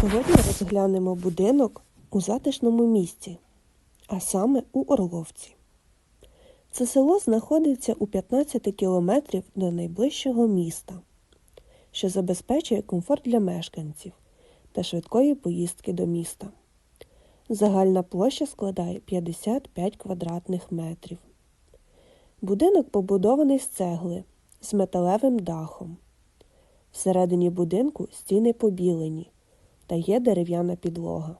Сьогодні розглянемо будинок у затишному місці, а саме у Орловці. Це село знаходиться у 15 кілометрів до найближчого міста, що забезпечує комфорт для мешканців та швидкої поїздки до міста. Загальна площа складає 55 квадратних метрів. Будинок побудований з цегли з металевим дахом. Всередині будинку стіни побілені та є дерев'яна підлога.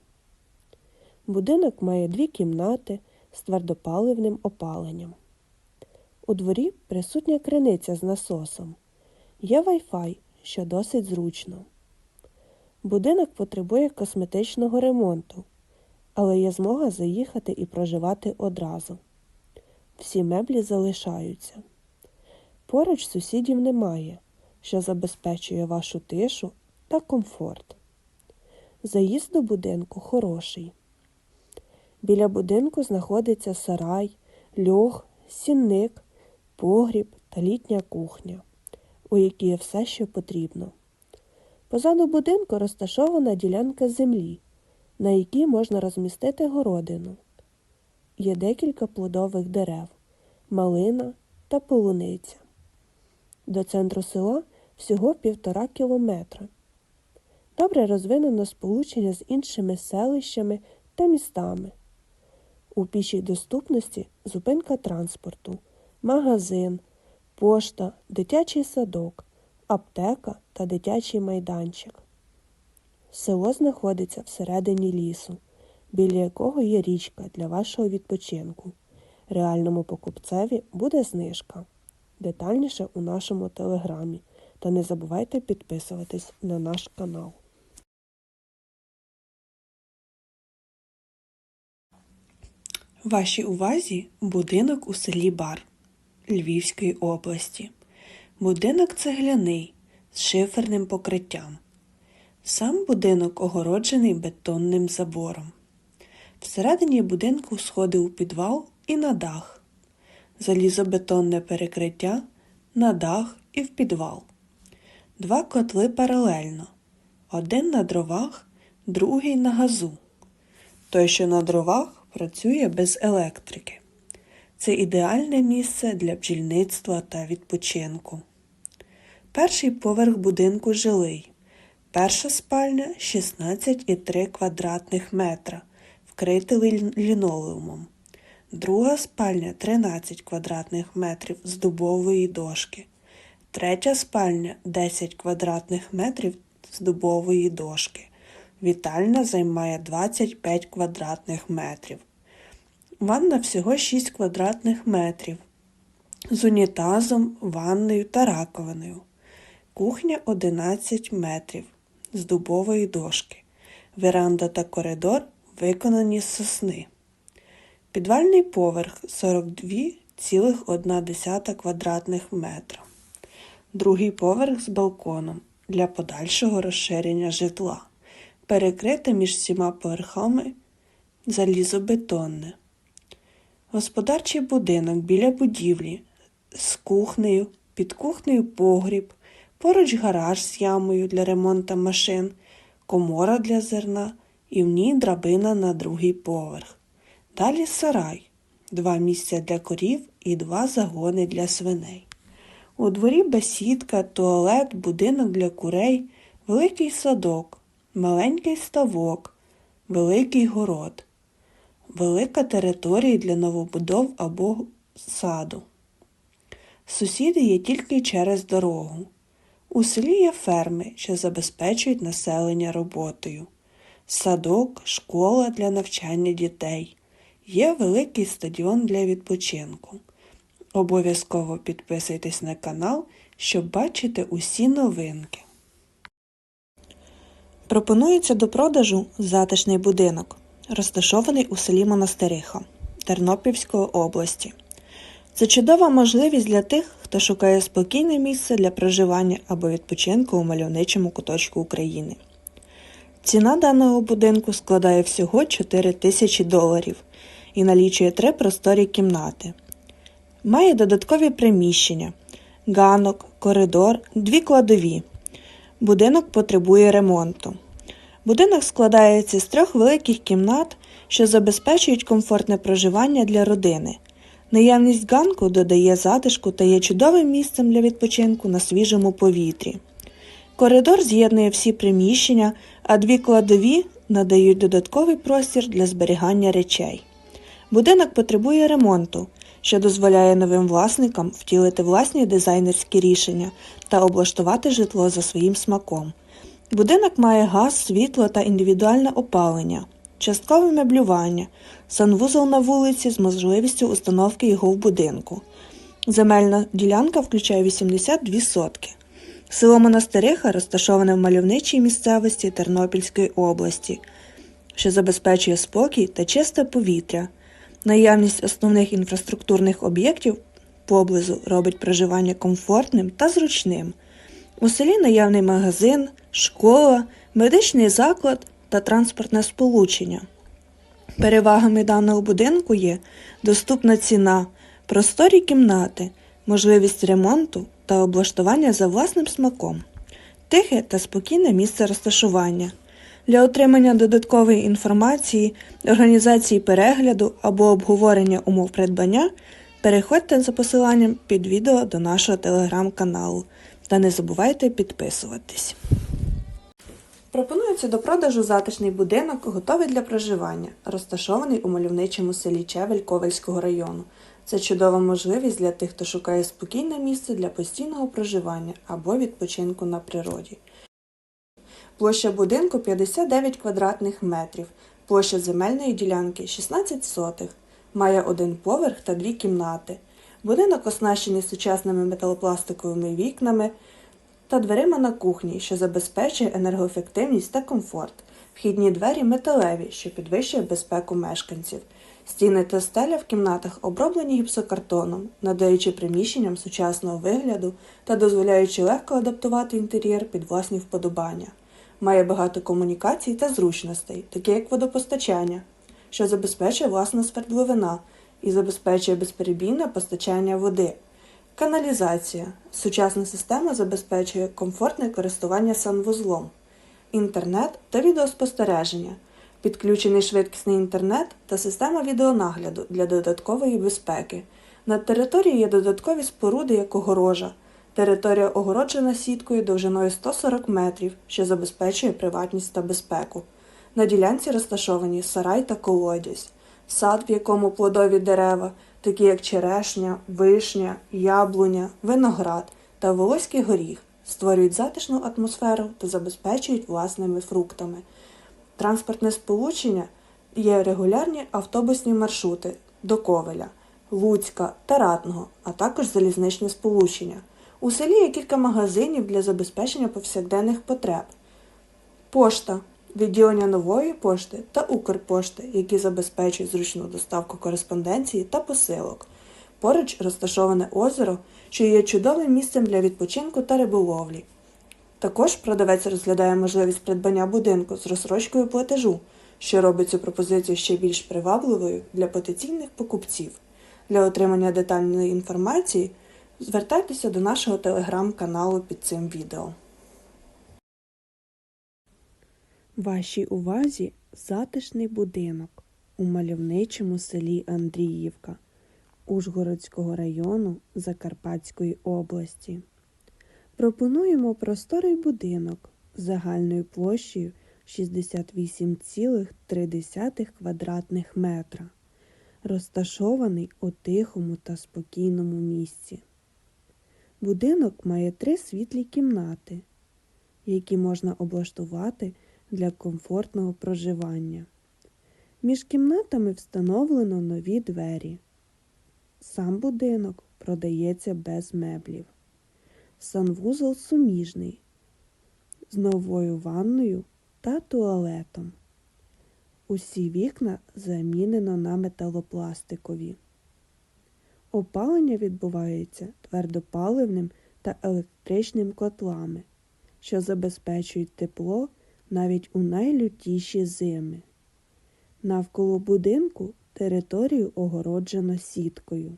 Будинок має дві кімнати з твердопаливним опаленням. У дворі присутня криниця з насосом. Є Wi-Fi, що досить зручно. Будинок потребує косметичного ремонту, але є змога заїхати і проживати одразу. Всі меблі залишаються. Поруч сусідів немає, що забезпечує вашу тишу та комфорт. Заїзд до будинку хороший. Біля будинку знаходиться сарай, льох, сінник, погріб та літня кухня, у якій є все, що потрібно. Позаду будинку розташована ділянка землі, на якій можна розмістити городину. Є декілька плодових дерев, малина та полуниця. До центру села всього півтора кілометра. Добре розвинено сполучення з іншими селищами та містами. У пішій доступності зупинка транспорту, магазин, пошта, дитячий садок, аптека та дитячий майданчик. Село знаходиться всередині лісу, біля якого є річка для вашого відпочинку. Реальному покупцеві буде знижка. Детальніше у нашому телеграмі. Та не забувайте підписуватись на наш канал. Вашій увазі будинок у селі Бар Львівської області. Будинок цегляний з шиферним покриттям. Сам будинок огороджений бетонним забором. Всередині будинку сходи у підвал і на дах. Залізобетонне перекриття на дах і в підвал. Два котли паралельно. Один на дровах, другий на газу. Той, що на дровах, працює без електрики. Це ідеальне місце для бджільництва та відпочинку. Перший поверх будинку жилий. Перша спальня 16,3 квадратних метра, вкрита лінолеумом. Друга спальня 13 квадратних метрів з дубової дошки. Третя спальня 10 квадратних метрів з дубової дошки. Вітальня займає 25 квадратних метрів. Ванна всього 6 квадратних метрів з унітазом, ванною та раковиною. Кухня 11 метрів з дубової дошки. Веранда та коридор виконані з сосни. Підвальний поверх 42,1 квадратних метра. Другий поверх з балконом для подальшого розширення житла. Перекрите між всіма поверхами залізобетонне. Господарчий будинок біля будівлі з кухнею, під кухнею погріб, поруч гараж з ямою для ремонту машин, комора для зерна і в ній драбина на другий поверх. Далі сарай, два місця для корів і два загони для свиней. У дворі бесідка, туалет, будинок для курей, великий садок, маленький ставок, великий город, велика територія для новобудов або саду. Сусіди є тільки через дорогу. У селі є ферми, що забезпечують населення роботою, садок, школа для навчання дітей. Є великий стадіон для відпочинку. Обов'язково підписуйтесь на канал, щоб бачити усі новинки. Пропонується до продажу затишний будинок, розташований у селі Монастириха Тернопільської області. Це чудова можливість для тих, хто шукає спокійне місце для проживання або відпочинку у мальовничому куточку України. Ціна даного будинку складає всього 4 тисячі доларів і налічує три просторі кімнати. Має додаткові приміщення, ганок, коридор, дві кладові. Будинок потребує ремонту. Будинок складається з трьох великих кімнат, що забезпечують комфортне проживання для родини. Наявність ганку додає затишку та є чудовим місцем для відпочинку на свіжому повітрі. Коридор з'єднує всі приміщення, а дві кладові надають додатковий простір для зберігання речей. Будинок потребує ремонту, що дозволяє новим власникам втілити власні дизайнерські рішення та облаштувати житло за своїм смаком. Будинок має газ, світло та індивідуальне опалення, часткове меблювання, санвузол на вулиці з можливістю установки його в будинку. Земельна ділянка включає 82 сотки. Село Монастириха розташоване в мальовничій місцевості Тернопільської області, що забезпечує спокій та чисте повітря. Наявність основних інфраструктурних об'єктів поблизу робить проживання комфортним та зручним. У селі наявний магазин, школа, медичний заклад та транспортне сполучення. Перевагами даного будинку є доступна ціна, просторі кімнати, можливість ремонту та облаштування за власним смаком, тихе та спокійне місце розташування. Для отримання додаткової інформації, організації перегляду або обговорення умов придбання переходьте за посиланням під відео до нашого телеграм-каналу та не забувайте підписуватись. Пропонується до продажу затишний будинок, готовий для проживання, розташований у мальовничому селі Чевель Ковельського району. Це чудова можливість для тих, хто шукає спокійне місце для постійного проживання або відпочинку на природі. Площа будинку 59 квадратних метрів, площа земельної ділянки 16 сотих, має один поверх та дві кімнати. Будинок оснащений сучасними металопластиковими вікнами та дверима на кухні, що забезпечує енергоефективність та комфорт. Вхідні двері металеві, що підвищує безпеку мешканців. Стіни та стеля в кімнатах оброблені гіпсокартоном, надаючи приміщенням сучасного вигляду та дозволяючи легко адаптувати інтер'єр під власні вподобання. Має багато комунікацій та зручностей, такі як водопостачання, що забезпечує власна свердловина і забезпечує безперебійне постачання води. Каналізація. Сучасна система забезпечує комфортне користування санвузлом, інтернет та відеоспостереження, підключений швидкісний інтернет та система відеонагляду для додаткової безпеки. На території є додаткові споруди, як огорожа. Територія огороджена сіткою довжиною 140 метрів, що забезпечує приватність та безпеку. На ділянці розташовані сарай та колодязь, сад, в якому плодові дерева, такі як черешня, вишня, яблуня, виноград та волоський горіх, створюють затишну атмосферу та забезпечують власними фруктами. Транспортне сполучення є регулярні автобусні маршрути до Ковеля, Луцька та Ратного, а також залізничне сполучення. У селі є кілька магазинів для забезпечення повсякденних потреб. Пошта, відділення нової пошти та Укрпошти, які забезпечують зручну доставку кореспонденції та посилок. Поруч розташоване озеро, що є чудовим місцем для відпочинку та риболовлі. Також продавець розглядає можливість придбання будинку з розсрочкою платежу, що робить цю пропозицію ще більш привабливою для потенційних покупців. Для отримання детальної інформації звертайтеся до нашого телеграм-каналу під цим відео. Вашій увазі затишний будинок у мальовничому селі Андріївка Ужгородського району Закарпатської області. Пропонуємо просторий будинок з загальною площею 68,3 квадратних метра, розташований у тихому та спокійному місці. Будинок має три світлі кімнати, які можна облаштувати для комфортного проживання. Між кімнатами встановлено нові двері. Сам будинок продається без меблів. Санвузол суміжний з новою ванною та туалетом. Усі вікна замінено на металопластикові. Опалення відбувається твердопаливним та електричним котлами, що забезпечують тепло навіть у найлютіші зими. Навколо будинку територію огороджено сіткою.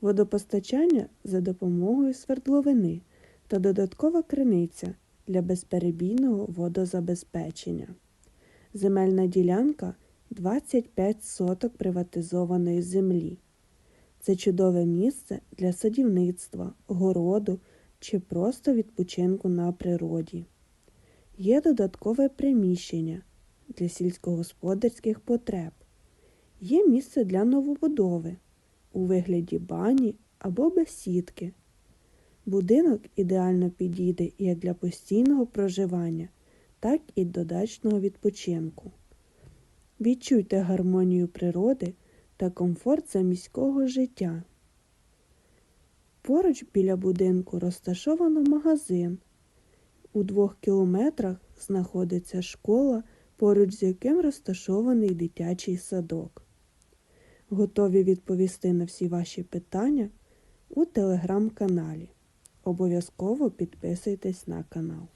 Водопостачання за допомогою свердловини та додаткова криниця для безперебійного водозабезпечення. Земельна ділянка 25 соток приватизованої землі. Це чудове місце для садівництва, городу чи просто відпочинку на природі. Є додаткове приміщення для сільськогосподарських потреб. Є місце для новобудови у вигляді бані або бесідки. Будинок ідеально підійде як для постійного проживання, так і до дачного відпочинку. Відчуйте гармонію природи та комфорт заміського життя. Поруч біля будинку розташовано магазин. У двох кілометрах знаходиться школа, поруч з яким розташований дитячий садок. Готові відповісти на всі ваші питання у телеграм-каналі. Обов'язково підписуйтесь на канал.